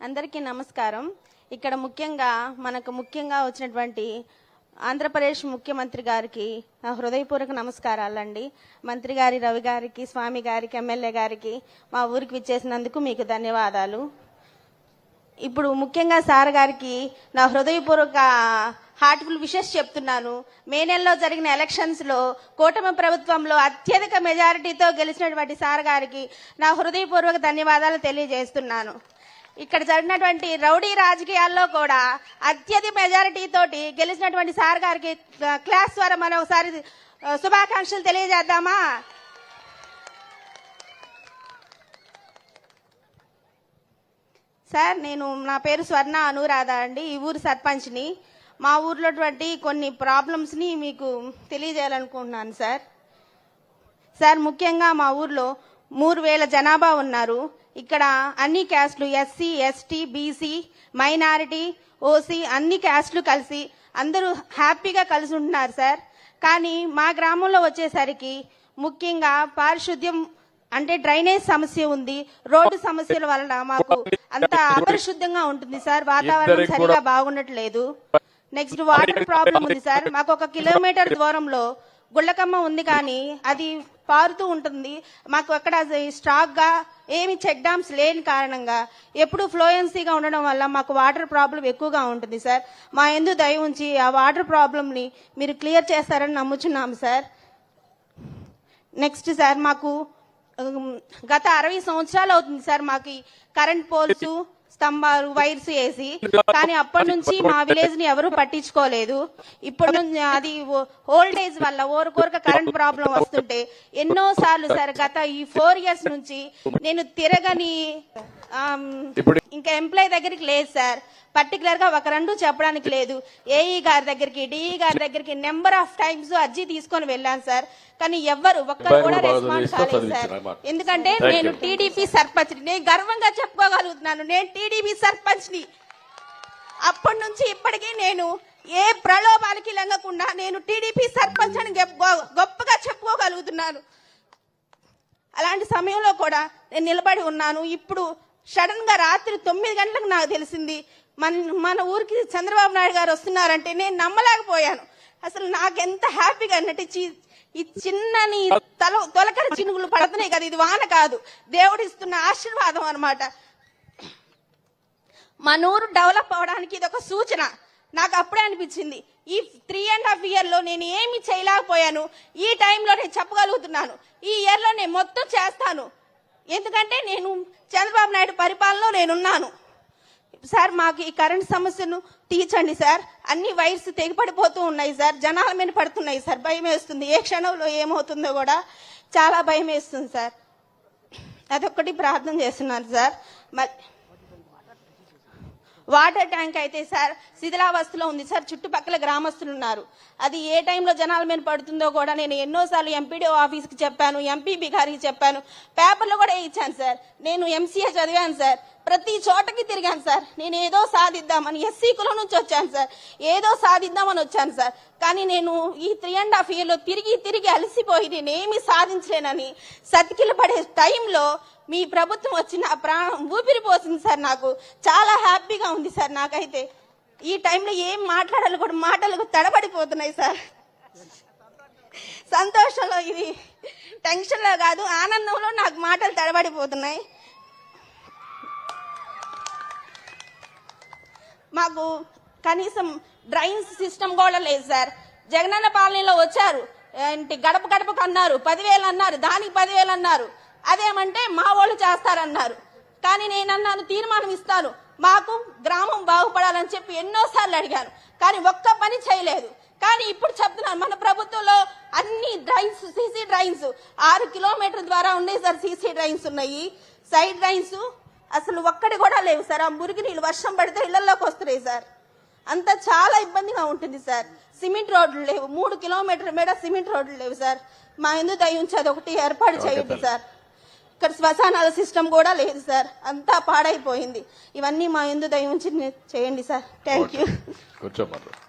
అందరికీ నమస్కారం. ఇక్కడ ముఖ్యంగా మనకు ముఖ్యంగా వచ్చినటువంటి ఆంధ్రప్రదేశ్ ముఖ్యమంత్రి గారికి నా హృదయపూర్వక నమస్కారాలండి. మంత్రి గారి రవి గారికి స్వామి గారికి ఎమ్మెల్యే గారికి మా ఊరికి విచ్చేసినందుకు మీకు ధన్యవాదాలు. ఇప్పుడు ముఖ్యంగా సార్ గారికి నా హృదయపూర్వక హార్ట్ఫుల్ విషెస్ చెప్తున్నాను. మే నెలలో జరిగిన ఎలక్షన్స్లో కూటమి ప్రభుత్వంలో అత్యధిక మెజారిటీతో గెలిచినటువంటి సార్ గారికి నా హృదయపూర్వక ధన్యవాదాలు తెలియజేస్తున్నాను. ఇక్కడ జరిగినటువంటి రౌడీ రాజకీయాల్లో కూడా అత్యధిక మెజారిటీ తోటి గెలిచినటువంటి సార్ గారికి క్లాస్ ద్వారా మనం ఒకసారి శుభాకాంక్షలు తెలియజేద్దామా? సార్ నేను నా పేరు స్వర్ణ అనురాధ అండి. ఈ ఊరు సర్పంచ్ని. మా ఊర్లోటువంటి కొన్ని ప్రాబ్లమ్స్ని మీకు తెలియజేయాలనుకుంటున్నాను సార్. సార్ ముఖ్యంగా మా ఊర్లో మూడు వేల జనాభా ఉన్నారు. ఇక్కడ అన్ని క్యాస్ట్లు SC ST BC minority OC అన్ని క్యాస్ట్లు కలిసి అందరూ హ్యాపీగా కలిసి ఉంటున్నారు సార్. కానీ మా గ్రామంలో వచ్చేసరికి ముఖ్యంగా పారిశుద్ధ్యం అంటే డ్రైనేజ్ సమస్య ఉంది. రోడ్డు సమస్యల వలన మాకు అంత అపరిశుద్ధంగా ఉంటుంది సార్. వాతావరణం సరిగా బాగుండట్లేదు. నెక్స్ట్ వాటర్ ప్రాబ్లం ఉంది సార్. మాకు ఒక కిలోమీటర్ దూరంలో గుళ్ళకమ్మ ఉంది కానీ అది పారుతూ ఉంటుంది. మాకు అక్కడ స్టాక్గా ఏమి చెక్ డ్యామ్స్ లేని కారణంగా ఎప్పుడు ఫ్లోయెన్సీగా ఉండడం వల్ల మాకు వాటర్ ప్రాబ్లం ఎక్కువగా ఉంటుంది సార్ మా ఎందు దయ ఉంచి ఆ వాటర్ ప్రాబ్లంని మీరు క్లియర్ చేస్తారని నమ్ముచున్నాము సార్ నెక్స్ట్ సార్ మాకు గత అరవై సంవత్సరాలు అవుతుంది సార్ మాకు కరెంట్ పోల్స్ స్తంభాలు వైర్స్ వేసి కానీ అప్పటి నుంచి మా విలేజ్ని ఎవరు పట్టించుకోలేదు. ఇప్పుడు నుంచి అది ఓల్డేజ్ వల్ల ఓరకొరక కరెంట్ ప్రాబ్లం వస్తుంటే ఎన్నో సార్లు సార్ గత ఈ ఫోర్ ఇయర్స్ నుంచి నేను తిరగని ఇంకా ఎంప్లాయ్ దగ్గరికి లేదు సార్. పర్టికులర్గా ఒక రెండు చెప్పడానికి లేదు. ఏఈ గారి దగ్గరికి డిఈ గారి దగ్గరికి నెంబర్ ఆఫ్ టైమ్స్ అర్జీ తీసుకొని వెళ్ళాను సార్. కానీ ఎవ్వరు ఒక్కరు కూడా రెస్పాన్స్ కాలేదు సార్. ఎందుకంటే నేను. టీడీపీ సర్పంచ్ నేను గర్వంగా చెప్పుకోగలుగుతున్నాను. నేను టీడీపీ సర్పంచ్ని అప్పటి నుంచి ఇప్పటికీ నేను ఏ ప్రలోభాలకి లెంగకుండా నేను టీడీపీ సర్పంచ్ అని గొప్పగా చెప్పుకోగలుగుతున్నాను. అలాంటి సమయంలో కూడా నేను నిలబడి ఉన్నాను. ఇప్పుడు సడన్గా రాత్రి తొమ్మిది గంటలకు నాకు తెలిసింది మన మన ఊరికి చంద్రబాబు నాయుడు గారు వస్తున్నారంటే నేను నమ్మలేకపోయాను. అసలు నాకెంత హ్యాపీగా అన్నట్టు ఈ చిన్నని తల తొలకరి చినుగులు పడుతున్నాయి కదా ఇది వాన కాదు. దేవుడిస్తున్న ఆశీర్వాదం అన్నమాట. మన ఊరు డెవలప్ అవడానికి ఇది ఒక సూచన. నాకు అప్పుడే అనిపించింది. ఈ త్రీ అండ్ హాఫ్ ఇయర్లో నేను ఏమి చేయలేకపోయాను. ఈ టైంలో నేను చెప్పగలుగుతున్నాను. ఈ ఇయర్లో నేను మొత్తం చేస్తాను. ఎందుకంటే నేను చంద్రబాబు నాయుడు పరిపాలనలో నేనున్నాను. సార్ మాకు ఈ కరెంట్ సమస్యను తీర్చండి సార్. అన్ని వైర్స్ తెగిపడిపోతూ ఉన్నాయి సార్. జనాల మీద పడుతున్నాయి సార్. భయం వేస్తుంది. ఏ క్షణంలో ఏమవుతుందో కూడా చాలా భయం వేస్తుంది సార్. అదొక్కటి ప్రార్థన చేస్తున్నాను సార్. మరి వాటర్ ట్యాంక్ అయితే సార్ శిథిలావస్థలో ఉంది సార్ చుట్టుపక్కల గ్రామస్తులు ఉన్నారు. అది ఏ టైంలో జనాల మీద పడుతుందో కూడా నేను ఎన్నోసార్లు ఎంపీడీఓ ఆఫీస్కి చెప్పాను ఎంపీబీ గారికి చెప్పాను పేపర్లో కూడా ఇచ్చాను సార్. నేను ఎంసీఏ చదివాను సార్. ప్రతి చోటకి తిరిగాను సార్. నేను ఏదో సాధిద్దామని ఎస్సీ కులం నుంచి వచ్చాను సార్. ఏదో సాధిద్దామని వచ్చాను సార్. కానీ నేను ఈ త్రీ అండ్ హాఫ్ ఇయర్లో తిరిగి తిరిగి అలసిపోయి నేనేమి సాధించలేనని సతికిల పడే టైంలో మీ ప్రభుత్వం వచ్చి నా ప్రాణం ఊపిరి పోసింది సార్ నాకు. చాలా హ్యాపీగా ఉంది సార్ నాకైతే. ఈ టైంలో ఏం మాట్లాడాలి కూడా మాటలకు తడబడిపోతున్నాయి సార్. సంతోషంలో ఇది టెన్షన్లో కాదు ఆనందంలో నాకు మాటలు తడబడిపోతున్నాయి. మాకు కనీసం డ్రైన్స్ సిస్టమ్ కూడా లేదు సార్. జగనన్న పాలనలో వచ్చారు. ఏంటి గడప గడపకు అన్నారు. పదివేలు అన్నారు. దానికి పదివేలు అన్నారు. అదేమంటే మా వాళ్ళు చేస్తారన్నారు. కానీ నేను అన్నాను తీర్మానం ఇస్తాను. మాకు గ్రామం బాగుపడాలని చెప్పి ఎన్నోసార్లు అడిగాను. కానీ ఒక్క పని చేయలేదు. కానీ ఇప్పుడు చెప్తున్నాను మన ప్రభుత్వంలో అన్ని డ్రైన్స్ సీసీ డ్రైన్స్ ఆరు కిలోమీటర్ ద్వారా ఉన్నాయి సార్ సీసీ డ్రైన్స్ ఉన్నాయి. సైడ్ డ్రైన్స్ అసలు ఒక్కటి కూడా లేవు సార్. ఆ మురికి నీళ్ళు వర్షం పడితే ఇళ్ళలోకి వస్తున్నాయి సార్. అంతా చాలా ఇబ్బందిగా ఉంటుంది సార్. సిమెంట్ రోడ్లు లేవు. మూడు కిలోమీటర్ల మేడ సిమెంట్ రోడ్లు లేవు సార్. మా ఎందుకు దయ ఉంచి అది ఒకటి ఏర్పాటు చేయండి సార్. ఇక్కడ శ్మశానాల సిస్టమ్ కూడా లేదు సార్. అంతా పాడైపోయింది. ఇవన్నీ మా ఎందు దయ ఉంచి చేయండి సార్. Thank you. కూర్చోమన్నారు